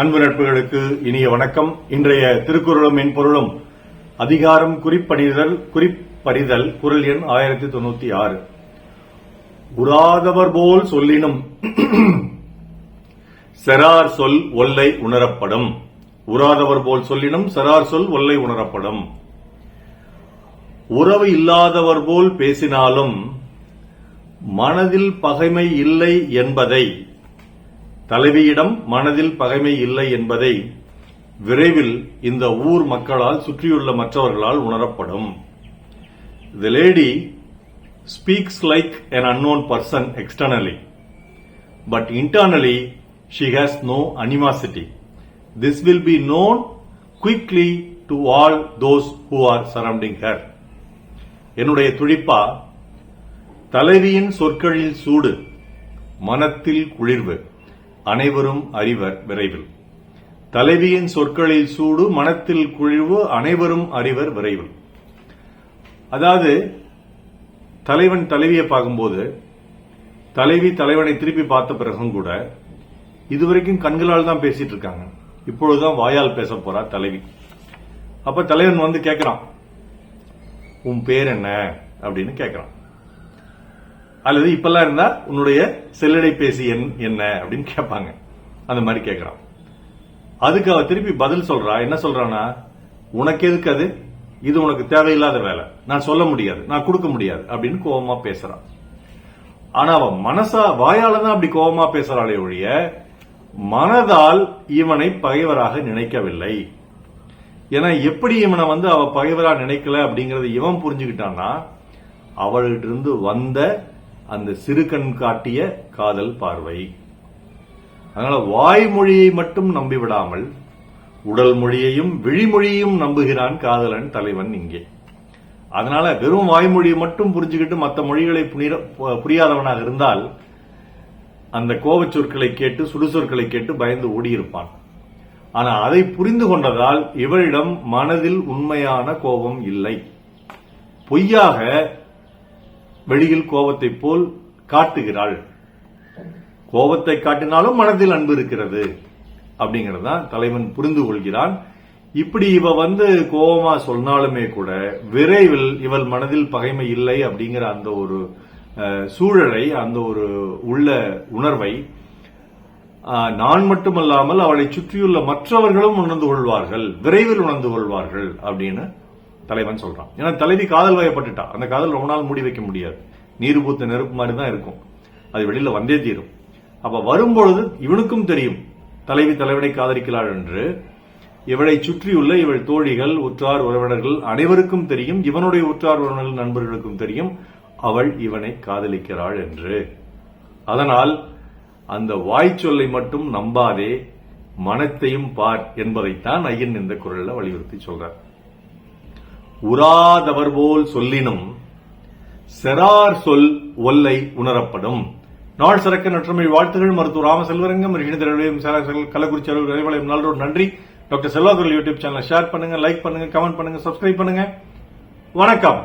அன்பு நட்புகளுக்கு இனிய வணக்கம். இன்றைய திருக்குறளும் மென்பொருளும் அதிகாரம் குறிப்பறிதல் குறிப்பறிதல் குரல் எண் ஆயிரத்தி தொண்ணூத்தி ஆறு. உராதவர் போல் சொல்லினும் செரார் சொல் ஒல்லை உணரப்படும். உராதவர் போல் சொல்லினும் செரார் சொல் ஒல்லை உணரப்படும். உறவு இல்லாதவர் போல் பேசினாலும் மனதில் பகைமை இல்லை என்பதை தலைவியிடம் மனதில் பகைமை இல்லை என்பதை விரைவில் இந்த ஊர் மக்களால் சுற்றியுள்ள மற்றவர்களால் உணரப்படும் the lady speaks like an unknown person externally but internally she has no animosity this will be known quickly to all those who are surrounding her என்னுடைய துடிப்பா தலைவியின் சொற்களில் சூடு மனத்தில் குளிர்வு அனைவரும் அறிவர் விரைவில். தலைவியின் சொற்களில் சூடு மனத்தில் குழிவு அனைவரும் அறிவர் விரைவில். அதாவது தலைவன் தலைவியை பார்க்கும்போது தலைவி தலைவனை திருப்பி பார்த்த பிறகும் கூட இதுவரைக்கும் கண்களால் தான் பேசிட்டு இருக்காங்க. இப்பொழுதுதான் வாயால் பேச போறா தலைவி. அப்ப தலைவன் வந்து கேட்கிறான் உன் பேர் என்ன? அப்படின்னு கேட்கிறான் அல்லது இப்பெல்லாம் இருந்தா உன்னுடைய செல்லடைபேசி எண் என்ன அப்படின்னு கேட்பாங்க. அந்த மாதிரி கேட்கறான். அதுக்கு அவ திருப்பி பதில் சொல்றா. என்ன சொல்றானா உனக்கு எதுக்கு அது? இது உனக்கு தேவையில்லாத வேலை. நான் சொல்ல முடியாது. நான் கொடுக்க முடியாது. அப்படின்னு கோபமா பேசுறான். ஆனா அவன் மனசா வாயால தான் அப்படி கோபமா பேசுறாளே ஒழிய மனதால் இவனை பகைவராக நினைக்கவில்லை. ஏன்னா எப்படி இவனை வந்து அவ பகைவரா நினைக்கல அப்படிங்கறத இவன் புரிஞ்சுக்கிட்டான்னா அவள்கிட்ட இருந்து வந்த அந்த சிறுகண் காட்டிய காதல் பார்வை. அதனால வாய்மொழியை மட்டும் நம்பிவிடாமல் உடல் மொழியையும் விழிமொழியையும் நம்புகிறான் காதலன் தலைவன் இங்கே. அதனால வெறும் வாய்மொழியை மட்டும் புரிஞ்சுக்கிட்டு மற்ற மொழிகளை புரியாதவனாக இருந்தால் அந்த கோபச் சொற்களை கேட்டு சுடுசொற்களை கேட்டு பயந்து ஓடியிருப்பான். ஆனா அதை புரிந்து கொண்டதால் இவளிடம் மனதில் உண்மையான கோபம் இல்லை. பொய்யாக வெளியில் கோபத்தை போல் காட்டுகிறாள். கோபத்தை காட்டினாலும் மனதில் அன்பு இருக்கிறது. அப்படிங்கிறது தான் தலைவன் புரிந்து கொள்கிறான். இப்படி இவ வந்து கோபமா சொன்னாலுமே கூட விரைவில் இவள் மனதில் பகைமை இல்லை அப்படிங்கிற அந்த ஒரு சூழலை அந்த ஒரு உள்ள உணர்வை நான் மட்டுமல்லாமல் அவளை சுற்றியுள்ள மற்றவர்களும் உணர்ந்து கொள்வார்கள். விரைவில் உணர்ந்து கொள்வார்கள் அப்படின்னு தலைவன் சொல்றான். ஏன்னா தலைவி காதல் வயப்பட்டுட்டா. அந்த காதல் ரொம்ப நாள் மூடி வைக்க முடியாது. நீர் பூத்த நெருப்பு மாதிரி தான் இருக்கும். அது வெளியில வந்தே தீரும். அப்ப வரும்பொழுது இவனுக்கும் தெரியும். தலைவி தலைவனை காதலிக்கிறாள் என்று. இவளை சுற்றியுள்ள இவள் தோழிகள் உற்றார் உறவினர்கள் அனைவருக்கும் தெரியும். இவனுடைய உற்றார் உறவினர்கள் நண்பர்களுக்கும் தெரியும். அவள் இவனை காதலிக்கிறாள் என்று. அதனால் அந்த வாய்ச்சொல்லை மட்டும் நம்பாதே. மனத்தையும் பார் என்பதைத்தான் ஐயன் இந்த குரல்ல வலியுறுத்தி சொல்றார். உராதவர் போல் சொல்லினும் செரார் சொல் ஒல்லை உணரப்படும். நாள் சிறக்க நற்றமை வாழ்த்துகள். மருத்துவ ராமசெல்வரங்கம் இணையதளம் கள்ளக்குறிச்சி அலுவலர் இறைவலயம் நல்லோர் நன்றி. டாக்டர் செல்வாக்குரல் யூடியூப் சேனலை ஷேர் பண்ணுங்க லைக் பண்ணுங்க கமெண்ட் பண்ணுங்க சப்ஸ்கிரைப் பண்ணுங்க. வணக்கம்.